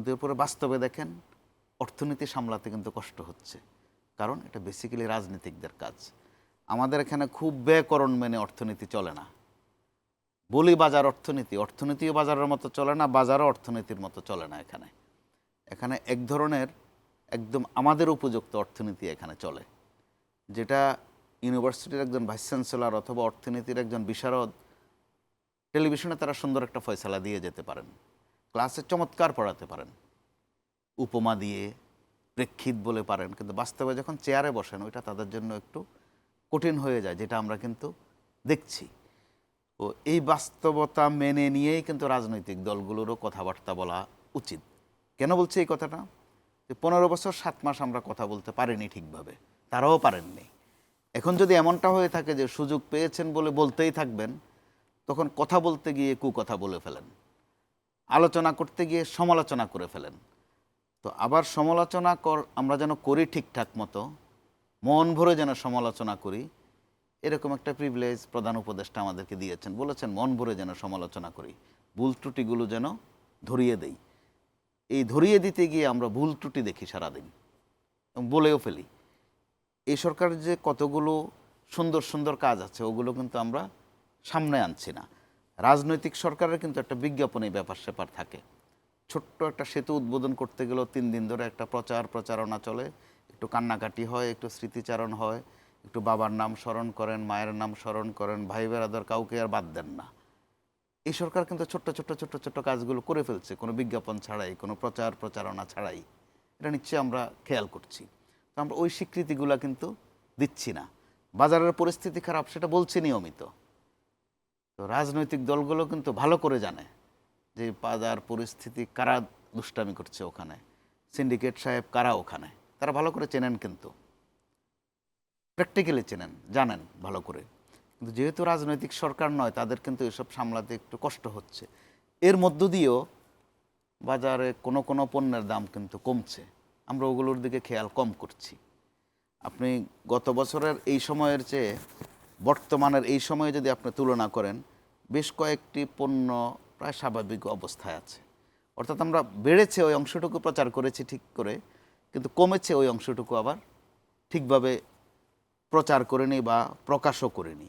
কিন্তু এরপরে বাস্তবে দেখেন, অর্থনীতি সামলাতে কিন্তু কষ্ট হচ্ছে। কারণ এটা বেসিক্যালি রাজনীতিকদের কাজ। আমাদের এখানে খুব ব্যয়করণ মেনে অর্থনীতি চলে না। বলি বাজার অর্থনীতি, অর্থনীতিও বাজারের মতো চলে না, বাজারও অর্থনীতির মতো চলে না এখানে। এখানে এক ধরনের একদম আমাদের উপযুক্ত অর্থনীতি এখানে চলে। যেটা ইউনিভার্সিটির একজন ভাইস চ্যান্সেলর অথবা অর্থনীতির একজন বিশারদ, টেলিভিশনে তারা সুন্দর একটা ফয়সালা দিয়ে যেতে পারেন। ক্লাসে চমৎকার পড়াতে পারেন। উপমা দিয়ে প্রেক্ষিত বলে পারেন, কিন্তু বাস্তবে যখন চেয়ারে বসেন, ওইটা তাদের জন্য একটু কঠিন হয়ে যায়, যেটা আমরা কিন্তু দেখছি। ও এই বাস্তবতা মেনে নিয়েই কিন্তু রাজনৈতিক দলগুলোরও কথাবার্তা বলা উচিত। কেন বলছি এই কথাটা? যে পনেরো বছর সাত মাস আমরা কথা বলতে পারিনি ঠিকভাবে, তারাও পারেননি। এখন যদি এমনটা হয়ে থাকে যে সুযোগ পেয়েছেন বলে বলতেই থাকবেন, তখন কথা বলতে গিয়ে কুকথা বলে ফেলেন। আলোচনা করতে গিয়ে সমালোচনা করে ফেলেন। তো আবার সমালোচনা কর, আমরা যেন করি ঠিকঠাক মতো, মন ভরে যেন সমালোচনা করি, এরকম একটা প্রিভিলেজ প্রধান উপদেষ্টা আমাদেরকে দিয়েছেন। বলেছেন, মন ভরে যেন সমালোচনা করি, ভুল ত্রুটিগুলো যেন ধরিয়ে দেই। এই ধরিয়ে দিতে গিয়ে আমরা ভুল ত্রুটি দেখি সারাদিন, এবং বলেও ফেলি। এই সরকারের যে কতগুলো সুন্দর সুন্দর কাজ আছে, ওগুলো কিন্তু আমরা সামনে আনছি না। রাজনৈতিক সরকারের কিন্তু একটা বিজ্ঞাপনী ব্যাপার স্যাপার থাকে। ছোট্ট একটা সেতু উদ্বোধন করতে গেলেও তিন দিন ধরে একটা প্রচার প্রচারণা চলে। একটু কান্নাকাটি হয়, একটু স্মৃতিচারণ হয়, একটু বাবার নাম স্মরণ করেন, মায়ের নাম স্মরণ করেন, ভাই বেরাদার কাউকে আর বাদ দেন না। এই সরকার কিন্তু ছোট্ট ছোট্ট ছোট্ট ছোট্ট কাজগুলো করে ফেলছে, কোনো বিজ্ঞাপন ছাড়াই, কোনো প্রচার প্রচারণা ছাড়াই। এটা নিশ্চয়ই আমরা খেয়াল করছি। তো আমরা ওই স্বীকৃতিগুলো কিন্তু দিচ্ছি না। বাজারের পরিস্থিতি খারাপ, সেটা বলছি নিয়মিত। তো রাজনৈতিক দলগুলো কিন্তু ভালো করে জানে যে বাজার পরিস্থিতি কারা দুষ্টামি করছে ওখানে। সিন্ডিকেট সাহেব কারা ওখানে? তারা ভালো করে চেনেন কিন্তু। প্র্যাকটিক্যালি চেনেন, জানেন ভালো করে। কিন্তু যেহেতু রাজনৈতিক সরকার নয়, তাদের কিন্তু এসব সামলাতে একটু কষ্ট হচ্ছে। এর মধ্য দিয়েও বাজারে কোনো কোনো পণ্যের দাম কিন্তু কমছে। আমরা ওগুলোর দিকে খেয়াল কম করছি। আপনি গত বছরের এই সময়ের চেয়ে বর্তমানের এই সময়ে যদি আপনি তুলনা করেন বেশ কয়েকটি পণ্য প্রায় স্বাভাবিক অবস্থায় আছে। অর্থাৎ আমরা বেড়েছে ওই অংশটুকু প্রচার করেছি ঠিক করে, কিন্তু কমেছে ওই অংশটুকু আবার ঠিকভাবে প্রচার করিনি বা প্রকাশও করিনি।